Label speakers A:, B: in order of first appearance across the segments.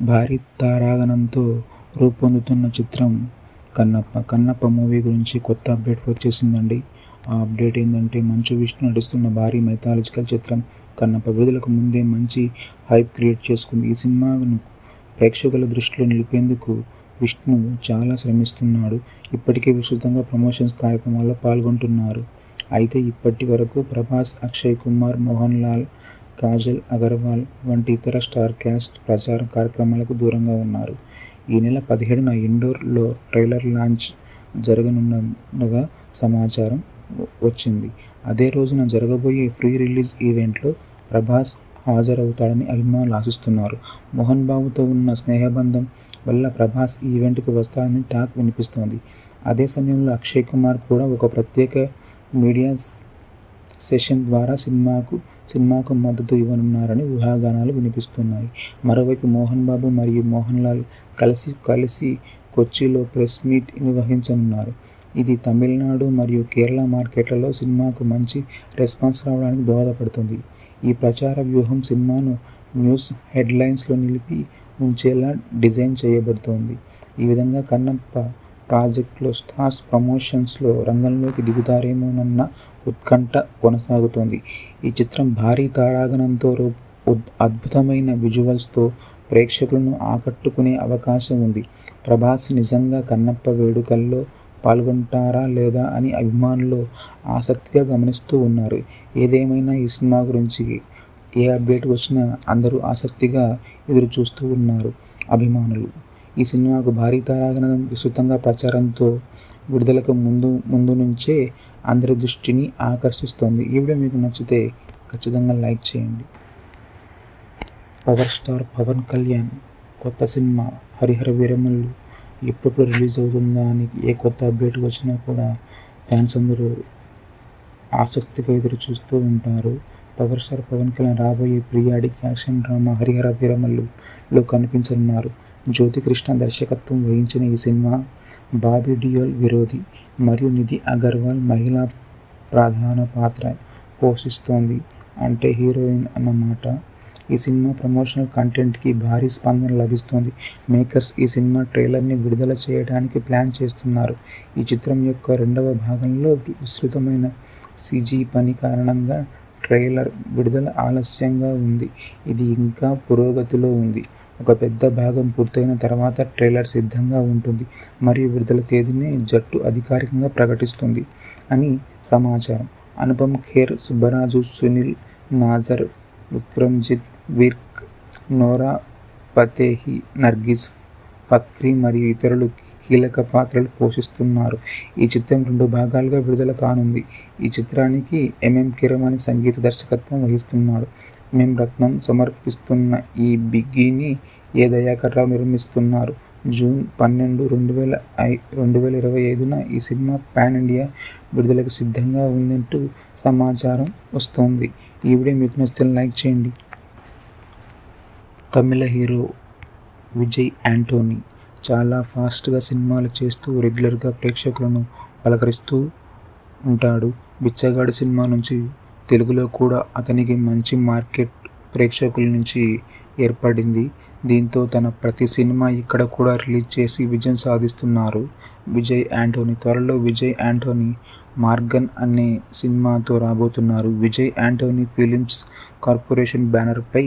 A: భారీ తారాగణంతో రూపొందుతున్న చిత్రం కన్నప్ప కన్నప్ప మూవీ గురించి కొత్త అప్డేట్ వచ్చేసిందండి. ఆ అప్డేట్ ఏంటంటే మంచు విష్ణు నటిస్తున్న భారీ మైథాలజికల్ చిత్రం కన్నప్ప విడుదలకు ముందే మంచి హైప్ క్రియేట్ చేసుకుంది. ఈ సినిమాను ప్రేక్షకుల దృష్టిలో నిలిపేందుకు విష్ణు చాలా శ్రమిస్తున్నాడు. ఇప్పటికే విస్తృతంగా ప్రమోషన్స్ కార్యక్రమాల్లో పాల్గొంటున్నారు. అయితే ఇప్పటి వరకు ప్రభాస్ అక్షయ్ కుమార్ మోహన్ లాల్ కాజల్ అగర్వాల్ వంటి ఇతర స్టార్ క్యాస్ట్ ప్రచార కార్యక్రమాలకు దూరంగా ఉన్నారు. ఈ నెల పదిహేడున ఇండోర్లో ట్రైలర్ లాంచ్ జరగనున్నగా సమాచారం వచ్చింది. అదే రోజున జరగబోయే ప్రీ రిలీజ్ ఈవెంట్లో ప్రభాస్ హాజరవుతాడని అభిమానులు ఆశిస్తున్నారు. మోహన్ బాబుతో ఉన్న స్నేహబంధం వల్ల ప్రభాస్ ఈవెంట్కి వస్తాడని టాక్ వినిపిస్తోంది. అదే సమయంలో అక్షయ్ కుమార్ కూడా ఒక ప్రత్యేక మీడియా సెషన్ ద్వారా సినిమాకు సినిమాకు మద్దతు ఇవ్వనున్నారని ఊహాగానాలు వినిపిస్తున్నాయి. మరోవైపు మోహన్ బాబు మరియు మోహన్ లాల్ కలిసి కలిసి కొచ్చిలో ప్రెస్ మీట్ నిర్వహించనున్నారు. ఇది తమిళనాడు మరియు కేరళ మార్కెట్లలో సినిమాకు మంచి రెస్పాన్స్ రావడానికి దోహదపడుతుంది. ఈ ప్రచార వ్యూహం సినిమాను న్యూస్ హెడ్లైన్స్లో నిలిపి ఉంచేలా డిజైన్ చేయబడుతోంది. ఈ విధంగా కన్నప్ప ప్రాజెక్టులు స్టార్స్ ప్రమోషన్స్లో రంగంలోకి దిగుతారేమోనన్న ఉత్కంఠ కొనసాగుతోంది. ఈ చిత్రం భారీ తారాగణంతో అద్భుతమైన విజువల్స్తో ప్రేక్షకులను ఆకట్టుకునే అవకాశం ఉంది. ప్రభాస్ నిజంగా కన్నప్ప వేడుకల్లో పాల్గొంటారా లేదా అని అభిమానులు ఆసక్తిగా గమనిస్తూ ఉన్నారు. ఏదేమైనా ఈ సినిమా గురించి ఏ అప్డేట్ వచ్చినా అందరూ ఆసక్తిగా ఎదురు చూస్తూ ఉన్నారు అభిమానులు. ఈ సినిమాకు భారీ తారాగణం విస్తృతంగా ప్రచారంతో విడుదలకు ముందు ముందు నుంచే అందరి దృష్టిని ఆకర్షిస్తోంది. ఈ వీడియో మీకు నచ్చితే ఖచ్చితంగా లైక్ చేయండి. పవర్ స్టార్ పవన్ కళ్యాణ్ కొత్త సినిమా హరిహర వీరమల్లు ఎప్పుడు రిలీజ్ అవుతుందా అని ఏ కొత్త అప్డేట్ వచ్చినా కూడా ఫ్యాన్స్ అందరూ ఆసక్తిగా ఎదురు చూస్తూ ఉంటారు. పవర్ స్టార్ పవన్ కళ్యాణ్ రాబోయే ప్రియాడిక్ యాక్షన్ డ్రామా హరిహర వీరమల్లులో కనిపించనున్నారు. జ్యోతికృష్ణ దర్శకత్వం వహించిన ఈ సినిమా బాబీ డియోల్ విరోధి మరియు నిధి అగర్వాల్ మహిళా ప్రధాన పాత్ర పోషిస్తోంది. అంటే హీరోయిన్ అన్నమాట ఈ సినిమా ప్రమోషనల్ కంటెంట్కి భారీ స్పందన లభిస్తోంది. మేకర్స్ ఈ సినిమా ట్రైలర్ని విడుదల చేయడానికి ప్లాన్ చేస్తున్నారు. ఈ చిత్రం యొక్క రెండవ భాగంలో విస్తృతమైన సిజీ పని కారణంగా ట్రైలర్ విడుదల ఆలస్యంగా ఉంది. ఇది ఇంకా పురోగతిలో ఉంది. ఒక పెద్ద భాగం పూర్తయిన తర్వాత ట్రైలర్ సిద్ధంగా ఉంటుంది. మరియు విడుదల తేదీని జట్టు అధికారికంగా ప్రకటిస్తుంది అని సమాచారం. అనుపమ్ ఖేర్ సుబ్బరాజు సునీల్ నాజర్ విక్రమ్జిత్ విర్క్ నోరా ఫతేహి నర్గిస్ ఫక్రీ మరియు ఇతరులు కీలక పాత్రలు పోషిస్తున్నారు. ఈ చిత్రం రెండు భాగాలుగా విడుదల కానుంది. ఈ చిత్రానికి ఎంఎం కిరమణి సంగీత దర్శకత్వం వహిస్తున్నాడు. మేం రత్నం సమర్పిస్తున్న ఈ బిగ్గీని ఏ దయాకర్రావు నిర్మిస్తున్నారు? జూన్ పన్నెండు రెండు వేల ఐ రెండు వేల ఇరవై ఐదున ఈ సినిమా పాన్ ఇండియా విడుదలకు సిద్ధంగా ఉందంటూ సమాచారం వస్తోంది. ఈ వీడియో మీకు నచ్చితే లైక్ చేయండి. తమిళ హీరో విజయ్ యాంటోనీ చాలా ఫాస్ట్గా సినిమాలు చేస్తూ రెగ్యులర్గా ప్రేక్షకులను పలకరిస్తూ ఉంటాడు. బిచ్చగాడు సినిమా నుంచి తెలుగులో కూడా అతనికి మంచి మార్కెట్ ప్రేక్షకుల నుంచి ఏర్పడింది. దీంతో తన ప్రతి సినిమా ఇక్కడ కూడా రిలీజ్ చేసి విజయం సాధిస్తున్నారు. విజయ్ యాంటోనీ త్వరలో విజయ్ యాంటోనీ మార్గన్ అనే సినిమాతో రాబోతున్నారు. విజయ్ యాంటోనీ ఫిలిమ్స్ కార్పొరేషన్ బ్యానర్పై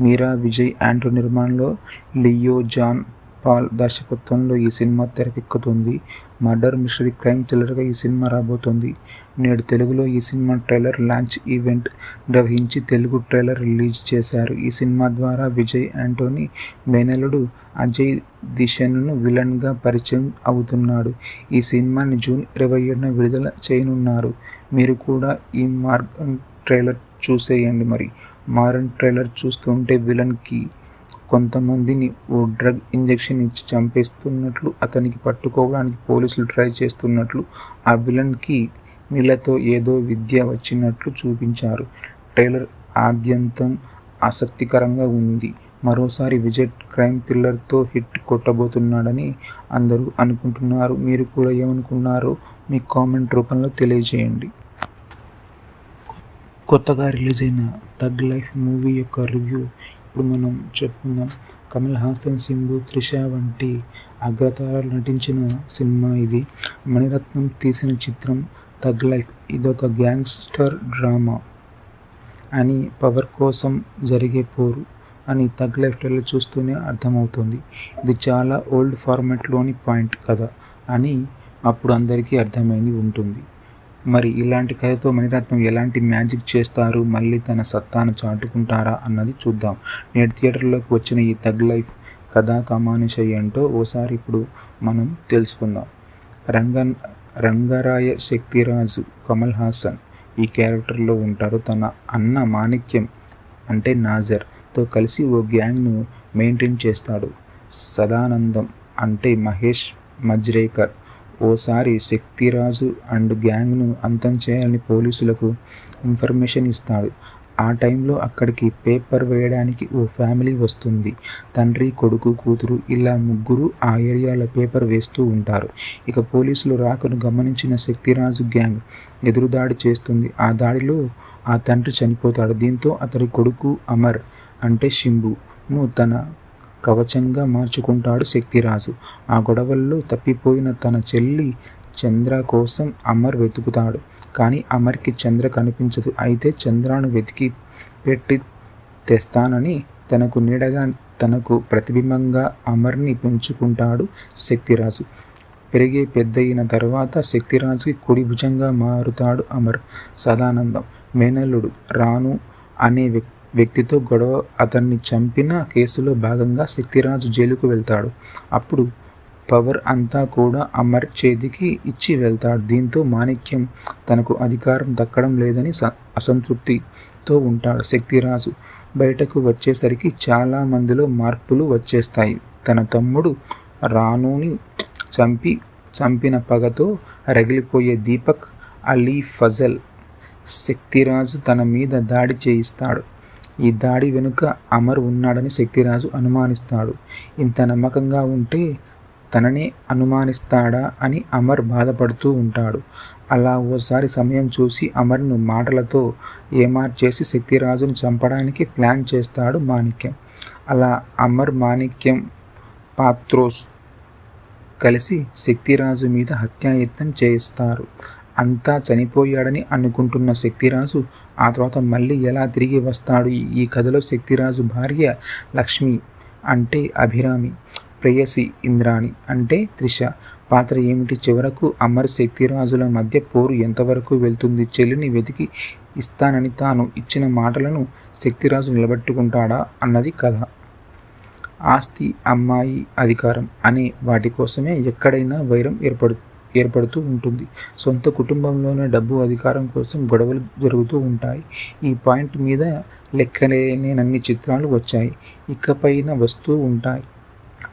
A: మీరా విజయ్ యాంటోనీ నిర్మాణంలో లియో జాన్ పాల్ దర్శకత్వంలో ఈ సినిమా తెరకెక్కుతుంది. మర్డర్ మిస్టరీ క్రైమ్ థ్రిల్లర్గా ఈ సినిమా రాబోతుంది. నేడు తెలుగులో ఈ సినిమా ట్రైలర్ లాంచ్ ఈవెంట్ నిర్వహించి తెలుగు ట్రైలర్ రిలీజ్ చేశారు. ఈ సినిమా ద్వారా విజయ్ యాంటోనీ మేనలుడు అజయ్ దిశను విలన్గా పరిచయం అవుతున్నాడు. ఈ సినిమాని జూన్ ఇరవై ఏడున విడుదల చేయనున్నారు. మీరు కూడా ఈ మార్గన్ ట్రైలర్ చూసేయండి మరి. మారన్ ట్రైలర్ చూస్తుంటే విలన్కి కొంతమందిని ఓ డ్రగ్ ఇంజెక్షన్ ఇచ్చి చంపేస్తున్నట్లు అతనికి పట్టుకోవడానికి పోలీసులు ట్రై చేస్తున్నట్లు ఆ విలన్కి నీళ్ళతో ఏదో విద్య వచ్చినట్లు చూపించారు. ట్రైలర్ ఆద్యంతం ఆసక్తికరంగా ఉంది. మరోసారి విజయ్ క్రైమ్ థ్రిల్లర్తో హిట్ కొట్టబోతున్నాడని అందరూ అనుకుంటున్నారు. మీరు కూడా ఏమనుకున్నారో మీ కామెంట్ రూపంలో తెలియజేయండి. కొత్తగా రిలీజ్ అయిన తగ్ లైఫ్ మూవీ యొక్క రివ్యూ ఇప్పుడు మనం చెప్పుకుందాం. కమల్ హాసన్ సింబు త్రిష వంటి అగ్రతారాలు నటించిన సినిమా ఇది. మణిరత్నం తీసిన చిత్రం థగ్ లైఫ్. ఇదొక గ్యాంగ్స్టర్ డ్రామా. అని పవర్ కోసం జరిగే పోరు అని థగ్ లైఫ్ చూస్తూనే అర్థమవుతుంది. ఇది చాలా ఓల్డ్ ఫార్మాట్లోని పాయింట్ కథ అని అప్పుడు అందరికీ అర్థమైంది ఉంటుంది. మరి ఇలాంటి కథతో మణిరత్నం ఎలాంటి మ్యాజిక్ చేస్తారు? మళ్ళీ తన సత్తాను చాటుకుంటారా అన్నది చూద్దాం. నేటి థియేటర్లోకి వచ్చిన ఈ తగ్ లైఫ్ కథా కమానిష ఏంటో ఓసారి ఇప్పుడు మనం తెలుసుకుందాం. రంగన్ రంగరాయ శక్తిరాజు కమల్ హాసన్ ఈ క్యారెక్టర్లో ఉంటారు. తన అన్న మాణిక్యం అంటే నాజర్తో కలిసి ఓ గ్యాంగ్ను మెయింటైన్ చేస్తాడు. సదానందం అంటే మహేష్ మజ్రేకర్. ఓసారి శక్తిరాజు అండ్ గ్యాంగ్ను అంతం చేయాలని పోలీసులకు ఇన్ఫర్మేషన్ ఇస్తాడు. ఆ టైంలో అక్కడికి పేపర్ వేయడానికి ఓ ఫ్యామిలీ వస్తుంది. తండ్రి కొడుకు కూతురు ఇలా ముగ్గురు ఆ ఏరియాలో పేపర్ వేస్తూ ఉంటారు. ఇక పోలీసులు రాకను గమనించిన శక్తిరాజు గ్యాంగ్ ఎదురుదాడి చేస్తుంది. ఆ దాడిలో ఆ తండ్రి చనిపోతాడు. దీంతో అతడి కొడుకు అమర్ అంటే శింబును తన కవచంగా మార్చుకుంటాడు శక్తిరాజు. ఆ గొడవల్లో తప్పిపోయిన తన చెల్లి చంద్ర కోసం అమర్ వెతుకుతాడు. కానీ అమర్కి చంద్ర కనిపించదు. అయితే చంద్రను వెతికి పెట్టి తెస్తానని తనకు నీడగా తనకు ప్రతిబింబంగా అమర్ని పెంచుకుంటాడు శక్తిరాజు. పెరిగే పెద్దయిన తర్వాత శక్తిరాజుకి కుడి భుజంగా మారుతాడు అమర్. సదానందం. మేనల్లుడు రాను అనే వ్యక్తి వ్యక్తితో గొడవ అతన్ని చంపిన కేసులో భాగంగా శక్తిరాజు జైలుకు వెళ్తాడు. అప్పుడు పవర్ అంతా కూడా అమర్ చేతికి ఇచ్చి వెళ్తాడు. దీంతో మాణిక్యం తనకు అధికారం దక్కడం లేదని అసంతృప్తితో ఉంటాడు శక్తిరాజు. బయటకు వచ్చేసరికి చాలా మందిలో మార్పులు వచ్చేస్తాయి. తన తమ్ముడు రానుని చంపి చంపిన పగతో రగిలిపోయే దీపక్ అలీ ఫజల్ శక్తిరాజు తన మీద దాడి చేయిస్తాడు. ఈ దాడి వెనుక అమర్ ఉన్నాడని శక్తిరాజు అనుమానిస్తాడు. ఇంత నమ్మకంగా ఉంటే తననే అనుమానిస్తాడా అని అమర్ బాధపడుతూ ఉంటాడు. అలా ఓసారి సమయం చూసి అమర్ను మాటలతో ఏమార్చేసి శక్తిరాజును చంపడానికి ప్లాన్ చేస్తాడు మాణిక్యం. అలా అమర్ మాణిక్యం పాత్రోస్ కలిసి శక్తిరాజు మీద హత్యాయత్నం చేయిస్తారు. అంతా చనిపోయాడని అనుకుంటున్న శక్తిరాజు ఆ తర్వాత మళ్ళీ ఎలా తిరిగి వస్తాడు ఈ కథలో శక్తిరాజు భార్య లక్ష్మి అంటే అభిరామి ప్రేయసి ఇంద్రాణి అంటే త్రిష. పాత్ర ఏమిటి? చివరకు అమర్ శక్తిరాజుల మధ్య పోరు ఎంతవరకు వెళ్తుంది? చెల్లిని వెతికి ఇస్తానని తాను ఇచ్చిన మాటలను శక్తిరాజు నిలబెట్టుకుంటాడా అన్నది కథ. ఆస్తి అమ్మాయి అధికారం అనే వాటి కోసమే ఎక్కడైనా వైరం ఏర్పడుతుంది ఏర్పడుతూ ఉంటుంది. సొంత కుటుంబంలోనే డబ్బు అధికారం కోసం గొడవలు జరుగుతూ ఉంటాయి. ఈ పాయింట్ మీద లెక్కలేనన్ని చిత్రాలు వచ్చాయి. ఇకపైన వస్తూ ఉంటాయి.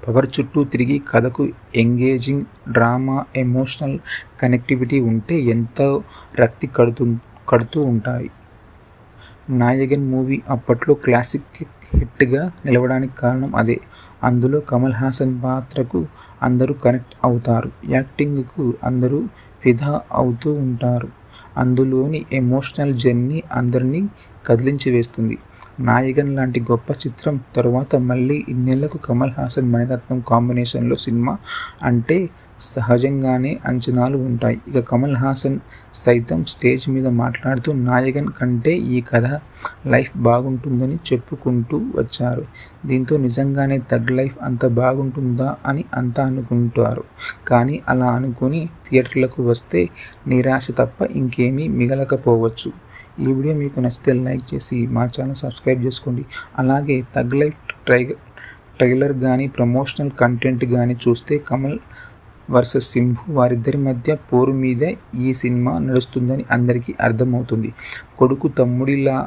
A: పవర్ చుట్టూ తిరిగి కథకు ఎంగేజింగ్ డ్రామా ఎమోషనల్ కనెక్టివిటీ ఉంటే ఎంతో రక్తి కడుతు కడుతూ ఉంటాయి. నాయగన్ మూవీ అప్పట్లో క్లాసిక్ హిట్గా నిలవడానికి కారణం అదే. అందులో కమల్ హాసన్ పాత్రకు అందరూ కనెక్ట్ అవుతారు. యాక్టింగ్కు అందరూ ఫిదా అవుతూ ఉంటారు. అందులోని ఎమోషనల్ జర్నీ అందరినీ కదిలించి వేస్తుంది. నాయగన్ లాంటి గొప్ప చిత్రం తరువాత మళ్ళీ ఇన్నేళ్ళకు కమల్ హాసన్ మణిరత్నం కాంబినేషన్లో సినిమా అంటే సహజంగానే అంచనాలు ఉంటాయి. ఇక కమల్ హాసన్ సైతం స్టేజ్ మీద మాట్లాడుతూ నాయకన్ కంటే ఈ కథ లైఫ్ బాగుంటుందని చెప్పుకుంటూ వచ్చారు. దీంతో నిజంగానే తగ్ లైఫ్ అంత బాగుంటుందా అని అంతా అనుకుంటారు. కానీ అలా అనుకుని థియేటర్లకు వస్తే నిరాశ తప్ప ఇంకేమీ మిగలకపోవచ్చు. ఈ వీడియో మీకు నచ్చితే లైక్ చేసి మా ఛానల్ సబ్స్క్రైబ్ చేసుకోండి. అలాగే తగ్ లైఫ్ ట్రై ట్రైలర్ కానీ ప్రమోషనల్ కంటెంట్ కానీ చూస్తే కమల్ వర్సెస్ సింహు వారిద్దరి మధ్య పోరు మీద ఈ సినిమా నడుస్తుందని అందరికీ అర్థమవుతుంది. కొడుకు తమ్ముడిలా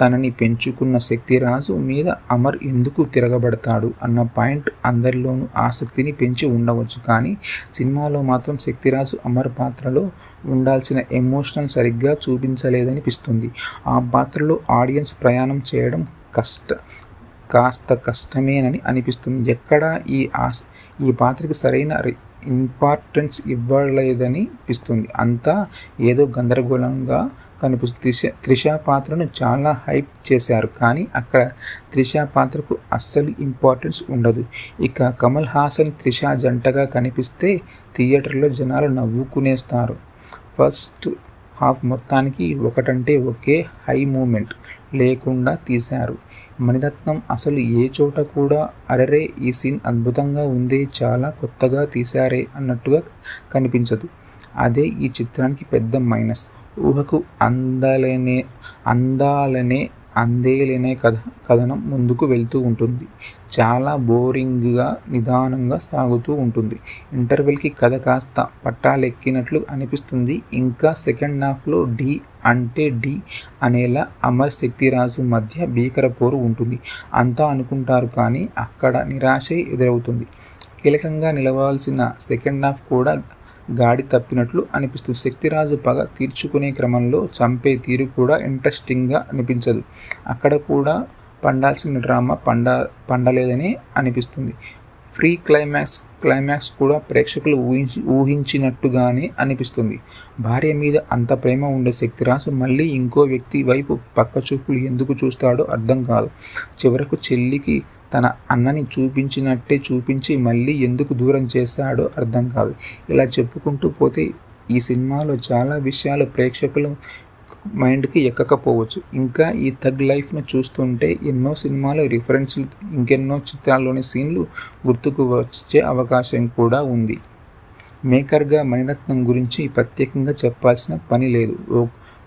A: తనని పెంచుకున్న శక్తిరాజు మీద అమర్ ఎందుకు తిరగబడతాడు అన్న పాయింట్ అందరిలోనూ ఆసక్తిని పెంచి ఉండవచ్చు. కానీ సినిమాలో మాత్రం శక్తిరాజు అమర్ పాత్రలో ఉండాల్సిన ఎమోషనల్ సరిగ్గా చూపించలేదనిపిస్తుంది. ఆ పాత్రలో ఆడియన్స్ ప్రయాణం చేయడం కష్ట కాస్త కష్టమేనని అనిపిస్తుంది. ఎక్కడా ఈ ఆస్ ఈ పాత్రకి సరైన ఇంపార్టెన్స్ ఇవ్వలేదని అనిపిస్తుంది. అంతా ఏదో గందరగోళంగా కనిపిస్తుంది. త్రిష త్రిష పాత్రను చాలా హైప్ చేశారు. కానీ అక్కడ త్రిష పాత్రకు అస్సలు ఇంపార్టెన్స్ ఉండదు. ఇక కమల్ హాసన్ త్రిష జంటగా కనిపిస్తే థియేటర్లో జనాలు నవ్వుకునేస్తారు. ఫస్ట్ హాఫ్ మొత్తానికి ఒకటంటే ఒకే హై మూమెంట్ లేకుండా తీశారు. మణిరత్నం అసలు ఏ చోట కూడా అరరే ఈ సీన్ అద్భుతంగా ఉంది చాలా కొత్తగా తీశారే అన్నట్టుగా కనిపించదు. అదే ఈ చిత్రానికి పెద్ద మైనస్. ఊహకు అందాలనే అందాలనే అందేలేనే కథ కథనం ముందుకు వెళ్తూ ఉంటుంది. చాలా బోరింగ్గా నిదానంగా సాగుతూ ఉంటుంది. ఇంటర్వెల్కి కథ కాస్త పట్టాలెక్కినట్లు అనిపిస్తుంది. ఇంకా సెకండ్ హాఫ్లో డి అంటే డి అనేలా అమర్ శక్తిరాజు మధ్య భీకర పోరు ఉంటుంది. అంతా అనుకుంటారు కానీ అక్కడ నిరాశే ఎదురవుతుంది. కీలకంగా నిలవాల్సిన సెకండ్ హాఫ్ కూడా గాడి తప్పినట్లు అనిపిస్తుంది. శక్తిరాజు పగ తీర్చుకునే క్రమంలో చంపే తీరు కూడా ఇంట్రెస్టింగ్గా అనిపించదు. అక్కడ కూడా పండాల్సిన డ్రామా పండ పండలేదని అనిపిస్తుంది. ఫ్రీ క్లైమాక్స్ క్లైమాక్స్ కూడా ప్రేక్షకులు ఊహించి ఊహించినట్టుగానే అనిపిస్తుంది. భార్య మీద అంత ప్రేమ ఉండే శక్తిరాజు మళ్ళీ ఇంకో వ్యక్తి వైపు పక్క చూపులు ఎందుకు చూస్తాడో అర్థం కాదు. చివరకు చెల్లికి తన అన్నని చూపించినట్టే చూపించి మళ్ళీ ఎందుకు దూరం చేశాడో అర్థం కాదు. ఇలా చెప్పుకుంటూ పోతే ఈ సినిమాలో చాలా విషయాలు ప్రేక్షకులు మైండ్కి ఎక్కకపోవచ్చు. ఇంకా ఈ థగ్ లైఫ్ను చూస్తుంటే ఎన్నో సినిమాలు రిఫరెన్స్లు ఇంకెన్నో చిత్రాల్లోని సీన్లు గుర్తుకు వచ్చే అవకాశం కూడా ఉంది. మేకర్గా మణిరత్నం గురించి ప్రత్యేకంగా చెప్పాల్సిన పని లేదు.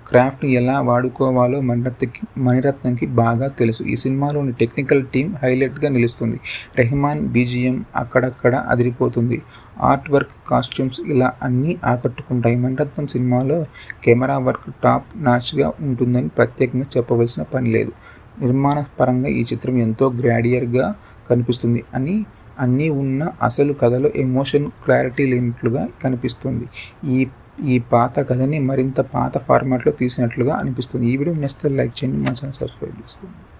A: క్రాఫ్ట్ని ఎలా వాడుకోవాలో మణిరత్నకి మణిరత్నంకి బాగా తెలుసు. ఈ సినిమాలోని టెక్నికల్ టీం హైలైట్గా నిలుస్తుంది. రెహమాన్ బీజిఎం అక్కడక్కడ అదిరిపోతుంది. ఆర్ట్ వర్క్ కాస్ట్యూమ్స్ ఇలా అన్నీ ఆకట్టుకుంటాయి. మణిరత్నం సినిమాలో కెమెరా వర్క్ టాప్ నాచ్గా ఉంటుందని ప్రత్యేకంగా చెప్పవలసిన పని లేదు. నిర్మాణ పరంగా ఈ చిత్రం ఎంతో గ్రాడియర్గా కనిపిస్తుంది అని అన్నీ ఉన్న అసలు కథలో ఎమోషన్ క్లారిటీ లేనట్లుగా కనిపిస్తుంది. ఈ ఈ పాత కథని మరింత పాత ఫార్మాట్లో తీసినట్లుగా అనిపిస్తుంది. ఈ వీడియో నెక్స్ట్ లైక్ చేయండి మా ఛానల్ సబ్స్క్రైబ్ చేసుకోండి.